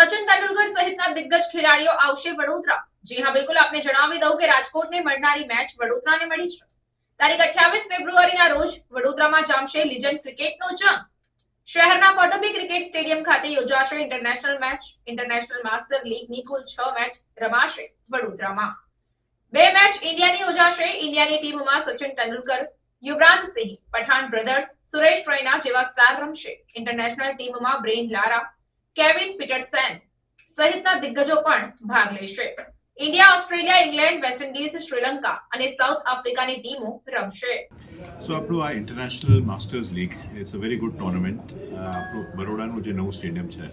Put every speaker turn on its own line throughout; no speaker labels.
સચિન તેંડુલકર સહિતના દિગ્ગજ ખેલાડીઓ આવશે વડોદરા. જી હા, બિલકુલ આપને જણાવી દઉં કે રાજકોટને મળનારી મેચ વડોદરાને મળી છે. તારીખ અઠ્યાવીસ ફેબ્રુઆરીના રોજ વડોદરામાં જામશે લિજન ક્રિકેટનો જંગ. શહેરના કોટંબી ક્રિકેટ સ્ટેડિયમ ખાતે યોજાશે ઇન્ટરનેશનલ મેચ. ઇન્ટરનેશનલ માસ્ટર લીગની કુલ છ મેચ રમાશે વડોદરામાં. બે મેચ ઇન્ડિયાની યોજાશે. ઇન્ડિયાની ટીમમાં સચિન તેંડુલકર, યુવરાજ સિંહ, પઠાણ બ્રધર્સ, સુરેશ રૈના જેવા સ્ટાર રમશે. ઇન્ટરનેશનલ ટીમમાં બ્રેન લારા કેવિન પીટરસેન સહિતના દિગ્ગજો પણ ભાગ લેશે. India, Australia, England, West Indies, Sri Lanka અને સાઉથ આફ્રિકાની ટીમો રમશે.
સો આપણું આ international masters league it's a very good tournament આપણું બરોડાનું જે નવું સ્ટેડિયમ છે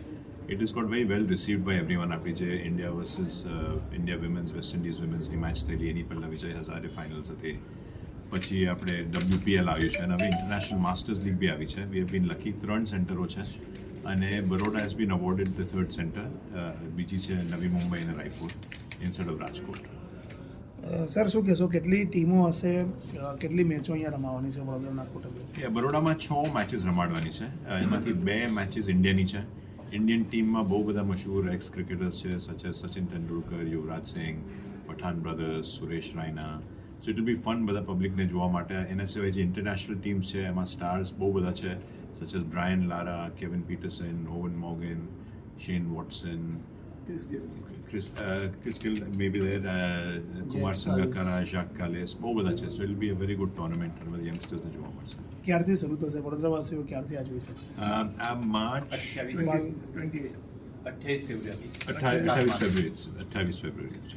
it is got very well received by everyone આપણી જે India versus India women's West Indies વિમેન્સની match થયેલી, એની પહેલાં વિજય હઝારે ફાઇનલ્સ હતી. પછી આપણે ડબ્લ્યુપીએલ આવ્યું છે અને હવે ઇન્ટરનેશનલ માસ્ટર્સ લીગ બી આવી છે. વી હેવ બીન લકી ત્રણ સેન્ટરો છે. અને Baroda has been awarded the third centre બીજી છે નવી મુંબઈ અને Raipur instead of Rajkot.
Sir શું કહેશો? કેટલી ટીમો હશે? કેટલી મેચો અહીંયા રમાવાની છે વડોદરાના
કુટુંબ બરોડામાં છ મેચીસ રમાડવાની છે. એમાંથી બે મેચીસ ઇન્ડિયાની છે. ઇન્ડિયન ટીમમાં બહુ બધા મશહૂર એક્સ ક્રિકેટર્સ છે such as Sachin Tendulkar Yuvraj Singh Pathan brothers Suresh Raina so it be fun બધા પબ્લિકને જોવા માટે. એના સિવાય જે ઇન્ટરનેશનલ ટીમ છે એમાં સ્ટાર્સ બહુ બધા છે such as Brian Lara Kevin Pietersen Owen Morgan Shane Watson may be there Kumar Sangakkara Jacques Kallis બહુ બધા છે. So be a very good tournament અને બધા યંગસ્ટર્સને જોવા મળશે.
ક્યારથી શરૂ થશે? વડોદરાવાસીઓ ક્યારથી આ જોઈ શકશે
Uh, આ માર્ચ
અઠ્યાવીસ અઠ્યાવીસ ફેબ્રુઆરી.
અઠ્ઠાવીસ ફેબ્રુઆરી. અઠ્ઠાવીસ ફેબ્રુઆરી. છે